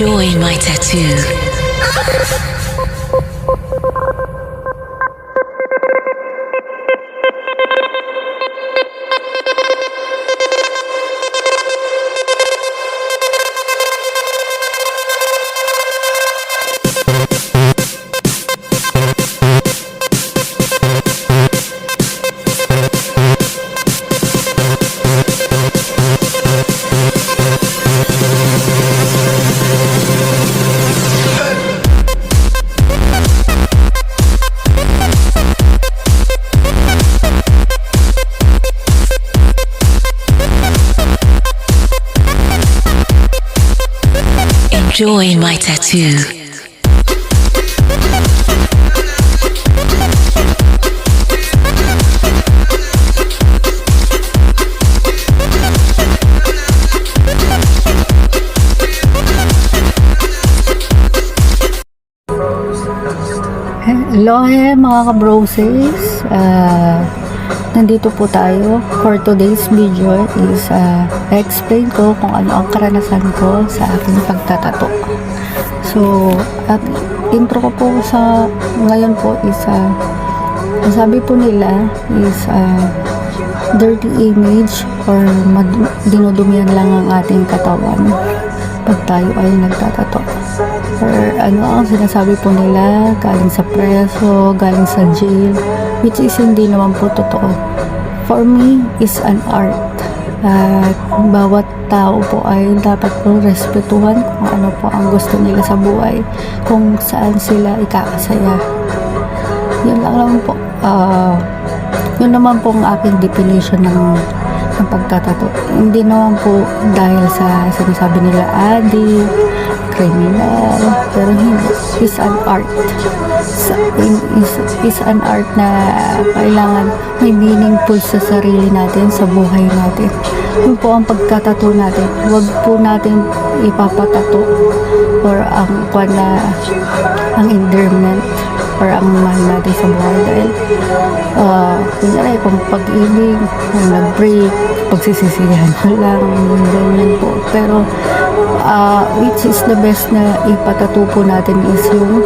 Enjoy my tattoo. Enjoy my tattoo. Hello eh, mga kabroses. Ah, nandito po tayo for today's video is ah, explain ko kung ano ang karanasan ko sa aking pagtatato. So, at intro ko po sa ngayon po is ang sabi po nila is ah, dirty image or dinudumihan lang ang ating katawan pag tayo ay nagtatato or ano ang sinasabi po nila galing sa preso, galing sa jail which is hindi naman po totoo. For me is an art. At bawat tao po ay dapat po respetuhan kung ano po ang gusto nila sa buhay kung saan sila ikakasaya. Yun lang naman po. Ah yun naman po ang aking definition ng ng pagtatato. Hindi naman po dahil sa sinasabi nila addict, criminal, pero hindi. Is an art. In- Is, is an art na kailangan may meaningful sa sarili natin, sa buhay natin. Yun po ang pagtatato natin. Huwag po natin ipapatato or ang kwan na ang endearment or ang mahal natin sa buhay. Dahil uh, kunyari kung pag-ibig kung nag-break pagsisisihan mo lang ganyan po. Pero uh, which is the best na ipatato po natin is yung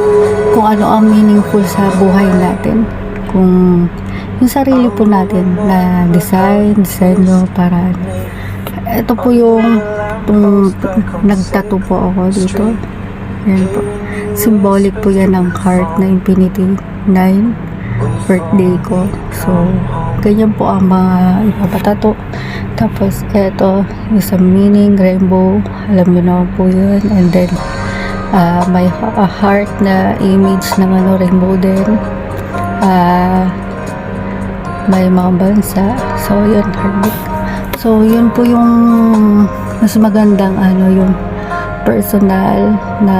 kung ano ang meaningful sa buhay natin. Kung yung sarili po natin na design, disenyo para ito po yung itong nagtato ako dito yan po. Symbolic po yan ng heart na infinity 9 birthday ko. So ganyan po ang mga ipapatato. Tapos eto is a meaning rainbow. Alam nyo naman po yun. And then ah, may a heart na image ng ano rainbow din. Ah may mga bansa. So yun heartbeat so yun po yung mas magandang ano yung personal na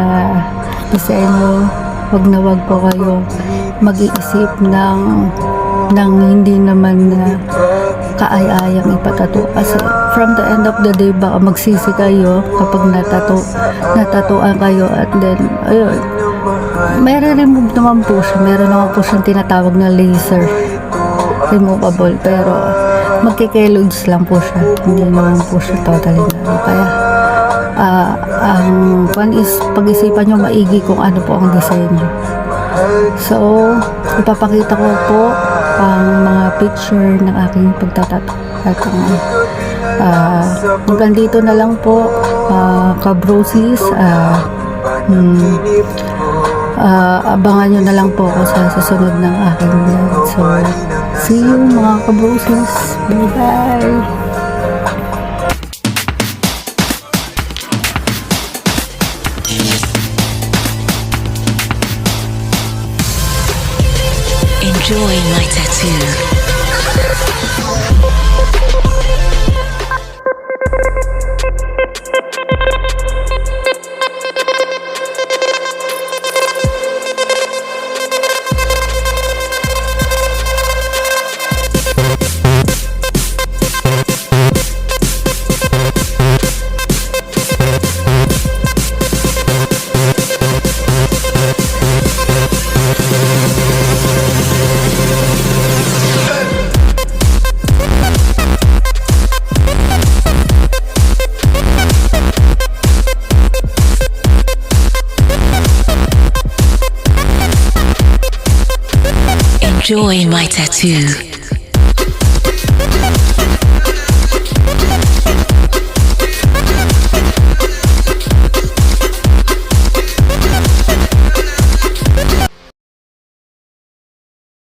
disenyo wag na wag po kayo mag-iisip ng ng hindi naman na kaaya-ayang ipatato. Kasi from the end of the day baka magsisi kayo kapag natato natatuan kayo at then ayun. May remove naman po siya. Meron naman po siyang tinatawag na laser removable pero magkikeloids lang po siya. Hindi naman po siya totally na. Kaya ah, ang one is pag-isipan nyo maigi kung ano po ang design so ipapakita ko po ang mga picture ng aking pagtatato at ang ah, hanggang dito na lang po uh, kabrosis ah, hmm, ah, abangan nyo na lang po ako sa susunod ng aking so see you mga kabrosis bye bye Enjoy my tattoo. joy in my tattoo.